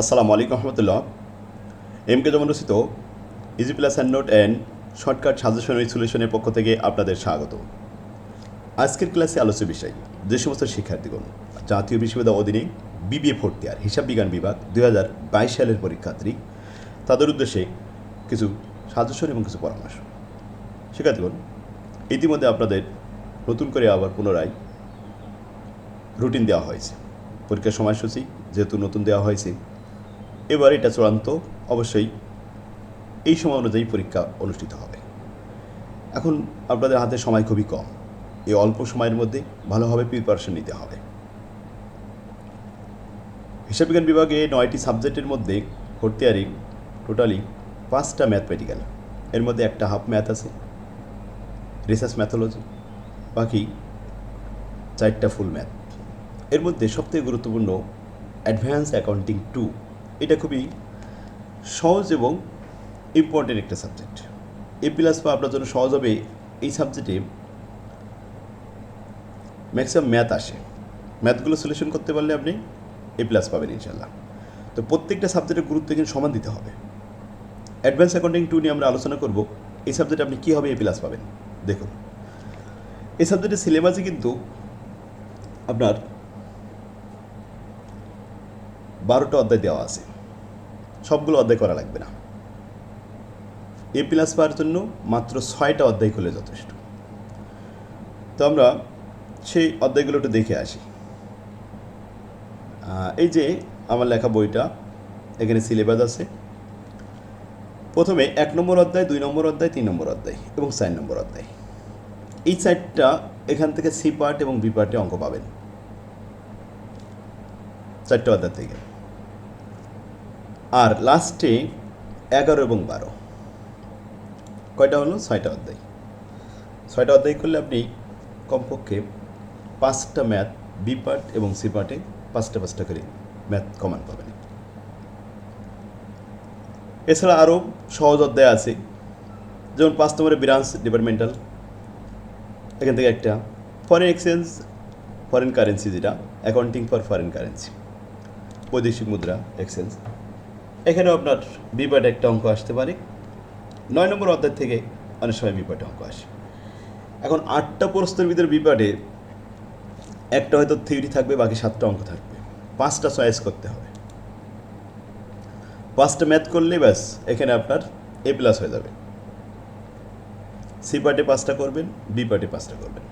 আসসালামু আলাইকুম রহমতুল্লাহ। M K যেমন রচিত easy plus and note and shortcut suggestion সলিউশনের পক্ষ থেকে আপনাদের স্বাগত। আজকের ক্লাসে আলোচ্য বিষয়, যে সমস্ত শিক্ষার্থীগণ জাতীয় বিশ্ববিদ্যালয় অধীনে বিবিএ ফোর্থ ইয়ার হিসাব বিজ্ঞান বিভাগ দুই হাজার বাইশ সালের পরীক্ষার্থী, তাদের উদ্দেশ্যে কিছু সাজেশন এবং কিছু পরামর্শ। শিক্ষার্থীগণ, ইতিমধ্যে আপনাদের নতুন করে আবার পুনরায় রুটিন দেওয়া হয়েছে। পরীক্ষার সময়সূচি যেহেতু নতুন দেওয়া হয়েছে এবার এটা চূড়ান্ত, অবশ্যই এই সময় অনুযায়ী পরীক্ষা অনুষ্ঠিত হবে। এখন আপনাদের হাতে সময় খুবই কম। এই অল্প সময়ের মধ্যে ভালোভাবে প্রিপারেশন নিতে হবে। হিসাব বিজ্ঞান বিভাগে নয়টি সাবজেক্টের মধ্যে ভর্তি ইয়ারে টোটালি পাঁচটা ম্যাথমেটিক্যাল এর মধ্যে একটা হাফ ম্যাথ আছে রিসার্চ ম্যাথোলজি বাকি চারটা ফুল ম্যাথ এর মধ্যে সবথেকে গুরুত্বপূর্ণ অ্যাডভান্স অ্যাকাউন্টিং টু খুবই সহজ এবং ইম্পর্টেন্ট একটা সাবজেক্ট এ প্লাস বা আপনার জন্য সহজ হবে এই সাবজেক্টে ম্যাক্সিমাম ম্যাথ আসে। ম্যাথগুলো সলিউশন করতে পারলে আপনি এ প্লাস পাবেন ইনশাল্লাহ তো প্রত্যেকটা সাবজেক্টের গুরুত্ব কিন্তু সমান দিতে হবে। অ্যাডভান্স অ্যাকাউন্টিং টু নিয়ে আমরা আলোচনা করব। এই সাবজেক্টে আপনি কীভাবে এ প্লাস পাবেন? দেখুন। এই সাবজেক্টের সিলেবাসে কিন্তু আপনার বারোটা অধ্যায় দেওয়া আছে। সবগুলো অধ্যায় করা লাগবে না। এ প্লাস পাওয়ার জন্য মাত্র ছয়টা অধ্যায় করলে যথেষ্ট। তো আমরা সেই অধ্যায়গুলো একটু দেখে আসি। এই যে আমার লেখা বইটা, এখানে সিলেবাস আছে। প্রথমে এক নম্বর অধ্যায়, দুই নম্বর অধ্যায়, তিন নম্বর অধ্যায় এবং চার নম্বর অধ্যায়। এই চারটা এখান থেকে সি পার্ট এবং বি পার্টে অঙ্ক পাবেন। চারটে অধ্যায় থেকে। আর লাস্টে এগারো এবং বারো। কয়টা হলো? ছয়টা অধ্যায়। ছয়টা অধ্যায় করলে আপনি কমপক্ষে পাঁচটা ম্যাথ, বি পার্ট এবং সি পার্টে পাঁচটা পাঁচটা করে ম্যাথ কমান পাবেন। এছাড়া আরও সহজ অধ্যায় আছে। যেমন পাঁচ নম্বরে ব্রাঞ্চ ডিপার্টমেন্টাল। এখান থেকে একটা ফরেন এক্সচেঞ্জ ফরেন কারেন্সি যেটা অ্যাকাউন্টিং ফর ফরেন কারেন্সি বৈদেশিক মুদ্রা এক্সচেঞ্জ এখানেও আপনার বিপাটে একটা অঙ্ক আসতে পারে। নয় নম্বর অধ্যায় থেকে অনেক সময় বিপাটে অঙ্ক আসে। এখন আটটা প্রশ্নের ভিতরে বিপাটে একটা হয়তো থিওরি থাকবে, বাকি সাতটা অঙ্ক থাকবে। পাঁচটা চয়েস করতে হবে। পাঁচটা ম্যাথ করলে ব্যাস, এখানে আপনার এ প্লাস হয়ে যাবে। সি পার্টে পাঁচটা করবেন বি পার্টে পাঁচটা করবেন।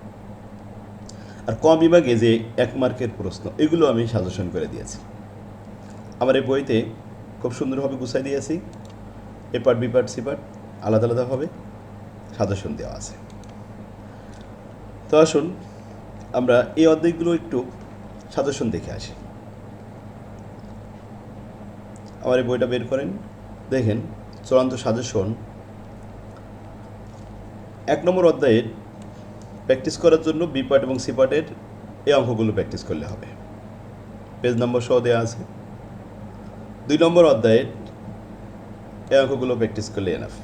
আর ক বিভাগে যে এক মার্কের প্রশ্ন, এগুলো আমি সাজেশন করে দিয়েছি। আমার এই বইতে খুব সুন্দরভাবে গুছাই দিয়েছি A part B part C part আলাদা আলাদাভাবে সাজেশন দেওয়া আছে। তো আসুন, আমরা এই অধ্যায়গুলো একটু সাজেশন দেখে আসি। আমার এই বইটা বের করেন। দেখেন, চূড়ান্ত সাজেশন। এক নম্বর অধ্যায়ের প্র্যাকটিস করার জন্য বি পার্ট এবং সি পার্টের এই অঙ্কগুলো প্র্যাকটিস করলে হবে। পেজ নম্বর সহ দেওয়া আছে। দুই নম্বর অধ্যায়ের এই অঙ্কগুলো প্র্যাকটিস করলে এনাফ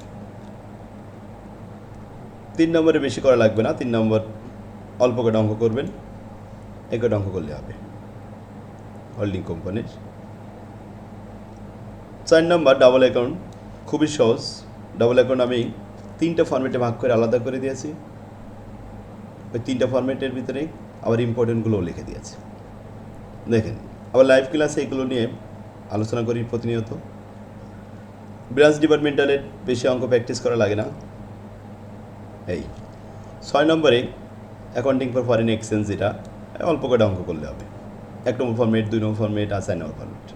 তিন নম্বরে বেশি করা লাগবে না, তিন নম্বর অল্প কটা অঙ্ক করবেন, এই কটা অঙ্ক করলে হবে। হোল্ডিং কোম্পানির চার নম্বর ডাবল অ্যাকাউন্ট খুবই সহজ। ডাবল অ্যাকাউন্ট আমি তিনটা ফর্মেটে ভাগ করে আলাদা করে দিয়েছি। ওই তিনটা ফর্মেটের ভিতরে আবার ইম্পর্টেন্টগুলোও লিখে দিয়েছি। দেখেন, আবার লাইভ ক্লাসে এগুলো নিয়ে আলোচনা করি প্রতিনিয়ত। ব্রাঞ্চ ডিপার্টমেন্টালের বেশি অঙ্ক প্র্যাকটিস করা লাগে না। এই, ছয় নম্বরে অ্যাকাউন্টিং ফর ফরেন এক্সচেঞ্জ যেটা, অল্প কটা অঙ্ক করলে হবে। এক নম্বর ফর্মেট দুই নম্বর ফর্মেট আর চার নম্বর ফর্মেট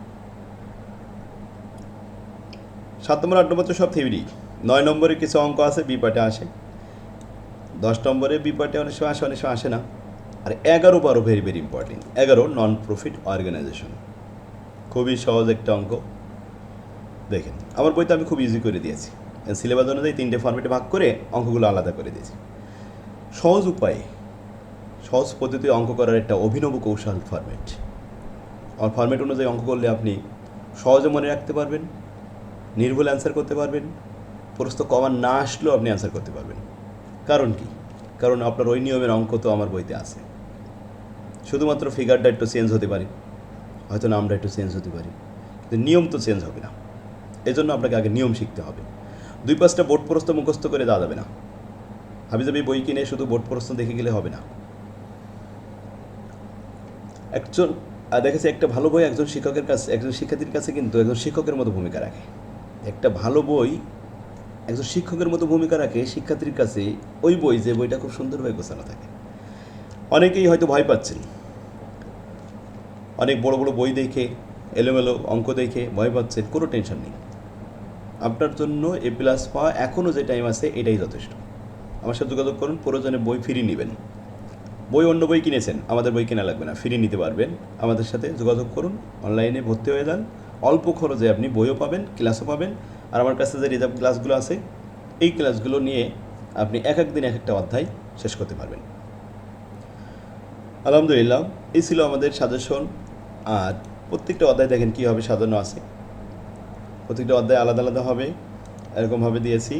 সাত নম্বর, আট নম্বর তো সব থিওরি নয় নম্বরে কিছু অঙ্ক আছে বি পার্টে আসে। দশ নম্বরে বি পার্টে অনেক সময় আসে, অনেক সময় আসে না। আর এগারো বারো ভেরি ভেরি ইম্পর্টেন্ট এগারো নন প্রফিট অর্গানাইজেশন খুবই সহজ একটা অঙ্ক। দেখেন, আমার বইতে আমি খুব ইজি করে দিয়েছি। সিলেবাস অনুযায়ী তিনটে ফর্মেটে ভাগ করে অঙ্কগুলো আলাদা করে দিয়েছি। সহজ উপায়ে, সহজ পদ্ধতি অঙ্ক করার একটা অভিনব কৌশল ফর্মেট আর ফর্মেট অনুযায়ী অঙ্ক করলে আপনি সহজে মনে রাখতে পারবেন, নির্ভুল অ্যান্সার করতে পারবেন, প্রশ্ন কমান না আসলেও আপনি অ্যান্সার করতে পারবেন। কারণ কি? কারণ আপনার ওই নিয়মের অঙ্ক তো আমার বইতে আছে। শুধুমাত্র ফিগারটা একটু চেঞ্জ হতে পারে। হয়তো নামটা একটু চেঞ্জ হতে পারে। কিন্তু নিয়ম তো চেঞ্জ হবে না। এই জন্য আপনাকে আগে নিয়ম শিখতে হবে। দুই পাঁচটা বোর্ড প্রস্ত মুখস্থ করে দেওয়া যাবে না। হাবিজাবি বই কিনে শুধু বোর্ড প্রস্ত দেখে গেলে হবে না। একজন দেখেছি একটা ভালো বই একজন শিক্ষকের কাছে, একজন শিক্ষার্থীর কাছে কিন্তু একজন শিক্ষকের মতো ভূমিকা রাখে। একটা ভালো বই একজন শিক্ষকের মতো ভূমিকা রাখে, শিক্ষার্থীর কাছে ওই বই যে বইটা খুব সুন্দরভাবে গোছানো থাকে। অনেকেই হয়তো ভয় পাচ্ছেন। অনেক বড় বড় বই দেখে, এলোমেলো অঙ্ক দেখে, ভয় পাচ্ছেন কোনো টেনশন নেই। আপনার জন্য এ প্লাস পাওয়া এখনও যে টাইম আছে, এটাই যথেষ্ট। আমার সাথে যোগাযোগ করুন, প্রয়োজনে বই ফ্রি নেবেন। বই অন্য বই কিনেছেন, আমাদের বই কেনা লাগবে না ফ্রি নিতে পারবেন। আমাদের সাথে যোগাযোগ করুন অনলাইনে ভর্তি হয়ে যান। অল্প খরচে আপনি বইও পাবেন ক্লাসও পাবেন। আর আমার কাছে যে রিজার্ভ ক্লাসগুলো আছে, এই ক্লাসগুলো নিয়ে আপনি এক এক দিন এক একটা অধ্যায় শেষ করতে পারবেন। আলহামদুলিল্লাহ, এই ছিল আমাদের সাজেশন আর প্রত্যেকটা অধ্যায় দেখেন কীভাবে সাজানো আছে। প্রত্যেকটা অধ্যায় আলাদা আলাদা হবে এরকমভাবে দিয়েছি।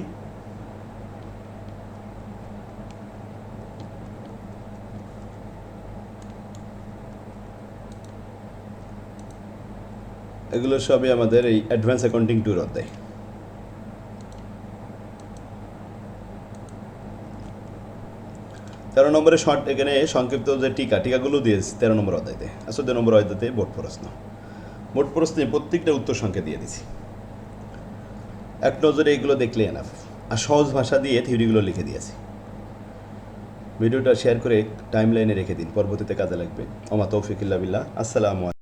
এগুলো সবই আমাদের এই অ্যাডভান্স অ্যাকাউন্টিং ট্যুর অধ্যায়। তেরো নম্বরে শর্ট এখানে সংক্ষিপ্ত যে টিকা, টিকাগুলো দিয়েছি তেরো নম্বর অধ্যায়তে। আসলে চোদ্দ নম্বর অধ্যায়তে বোর্ড প্রশ্ন। বোর্ড প্রশ্নে প্রত্যেকটা উত্তর সংখ্যা দিয়ে দিছি এক নজরে এগুলো দেখলে এনাফ আর সহজ ভাষা দিয়ে থিওরিগুলো লিখে দিয়েছি। ভিডিওটা শেয়ার করে টাইম লাইনে রেখে দিন। পরবর্তীতে কাজে লাগবে। অমা তৌফিকুল্লাহ বিল্লাহ। আসসালামু